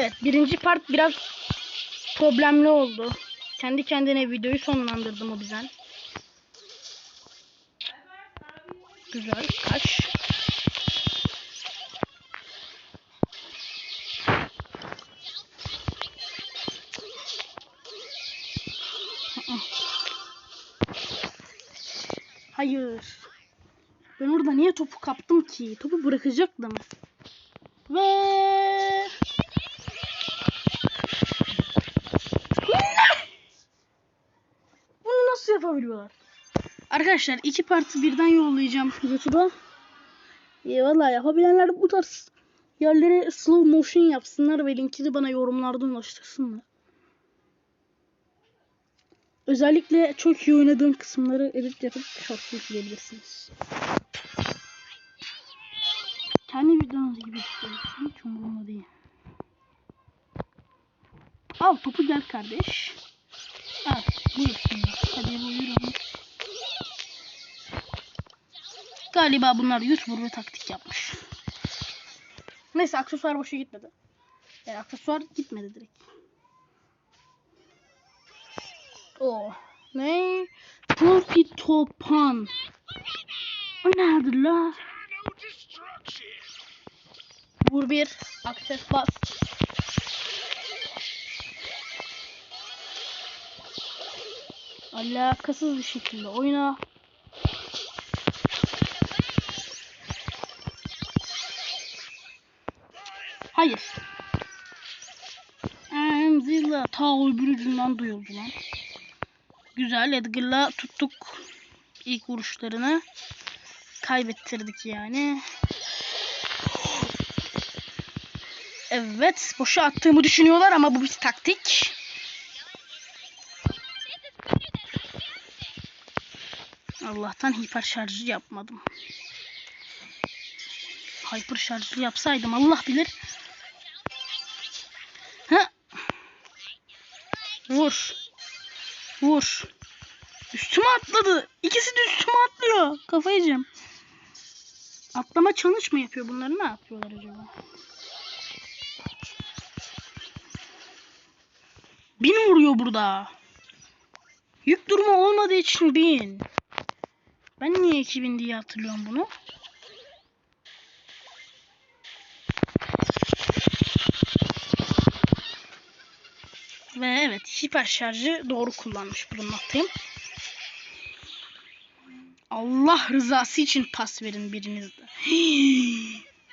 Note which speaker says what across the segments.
Speaker 1: Evet birinci part biraz problemli oldu. Kendi kendine videoyu sonlandırdım o yüzden. Güzel. Kaç. Hayır. Ben orada niye topu kaptım ki? Topu bırakacaktım. Ve Bunu nasıl yapabiliyorlar? Arkadaşlar iki parti birden yollayacağım YouTube'a. İyi valla yapabilenler bu tarz yerleri slow motion yapsınlar ve linkini bana yorumlarda ulaştırsınlar. Özellikle çok iyi oynadığım kısımları edit yapıp short yükleyebilirsiniz. Kendi videonuz gibi istiyorsun. Hiç umurumda değil. Al topu gel kardeş. Al. Hadi Galiba bunlar YouTuber ve taktik yapmış. Neyse aksesuar boşa gitmedi. Yani aksesuar gitmedi direkt. O ne? Profitopan. O nedir la? Vur bir. Akses bas. Alakasız bir şekilde oyna. Hayır. Emzilla ta öbür ucundan duyuldu lan. Güzel Edgar'la tuttuk ilk vuruşlarını. Kaybettirdik yani. Evet. Boşa attığımı düşünüyorlar ama bu bir taktik. Allah'tan hiper şarjı yapmadım. Hyper şarjı yapsaydım Allah bilir. Vur. Vur. Üstüme atladı. İkisi de üstüme atlıyor. Kafayı yiyeceğim. Atlama challenge mı yapıyor bunları? Ne yapıyorlar acaba? Bin vuruyor burada. Yük durumu olmadığı için bin. Ben niye 2000 diye hatırlıyorum bunu? Ve evet hiper şarjı doğru kullanmış bulunmaktayım. Allah rızası için pas verin biriniz de.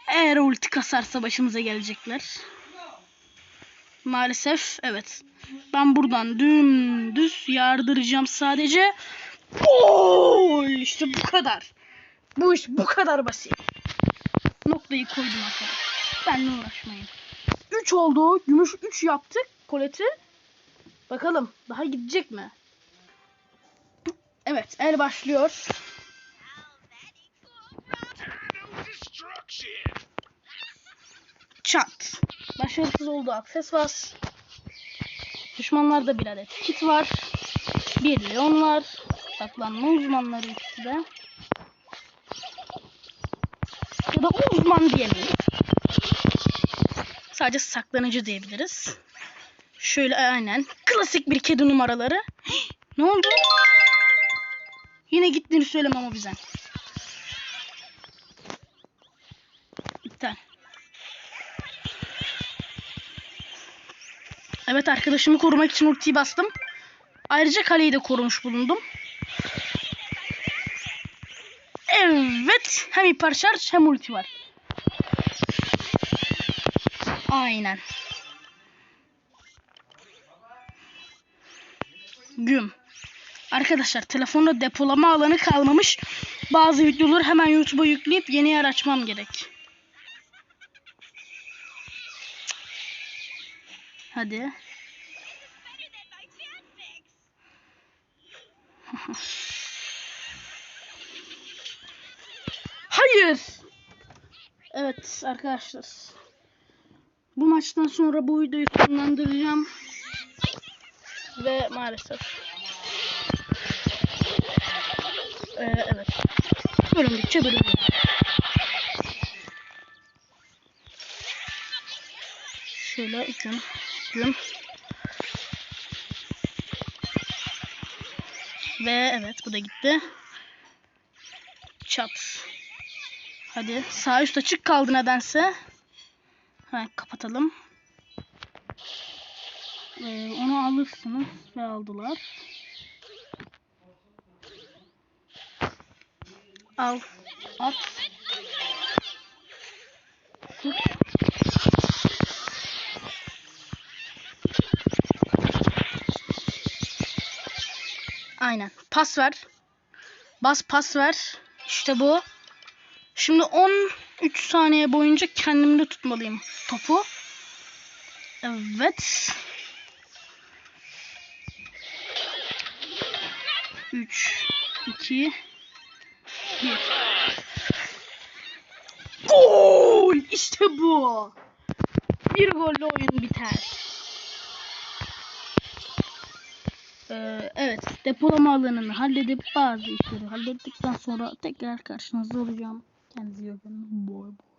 Speaker 1: Eğer ulti kasarsa başımıza gelecekler. Maalesef evet. Ben buradan dümdüz yardıracağım sadece. Gol! İşte bu kadar. Bu iş bu kadar basit. Noktayı koydum arkadaşlar. Benle uğraşmayın. 3 oldu. Gümüş 3 yaptık. Koleti. Bakalım daha gidecek mi? Evet el başlıyor. Çat. Başarısız oldu akses bas. Düşmanlarda bir adet kit var. Bir leon var. Saklanma uzmanları ikisi de. Ya da uzman diyemeyiz. Sadece saklanıcı diyebiliriz. Şöyle aynen. Klasik bir kedi numaraları. Ne oldu? Yine gittiğini söylemem o bizden. İptal. Evet arkadaşımı korumak için ultiyi bastım. Ayrıca kaleyi de korumuş bulundum. Evet. Hem hiper hem ulti var. Aynen. Güm. Arkadaşlar telefonda depolama alanı kalmamış. Bazı videoları hemen YouTube'a yükleyip yeni yer açmam gerek. Hadi. Hayır. Evet arkadaşlar. Bu maçtan sonra bu videoyu sonlandıracağım. Ve maalesef. Ee, evet. Bölümdükçe bölüm. Şöyle güm güm. Ve evet bu da gitti. Çat. Hadi sağ üst açık kaldı nedense. Hemen kapatalım. Ee, onu alırsınız ve aldılar. Al. At. Tut. Aynen. Pas ver. Bas pas ver. İşte bu. Şimdi 13 saniye boyunca kendimde tutmalıyım topu. Evet. 3 2 1 Gol! İşte bu. Bir golle oyun biter. Ee, evet, depolama alanını halledip bazı işleri hallettikten sonra tekrar karşınızda olacağım. Kendinize iyi bakın. Boy boy.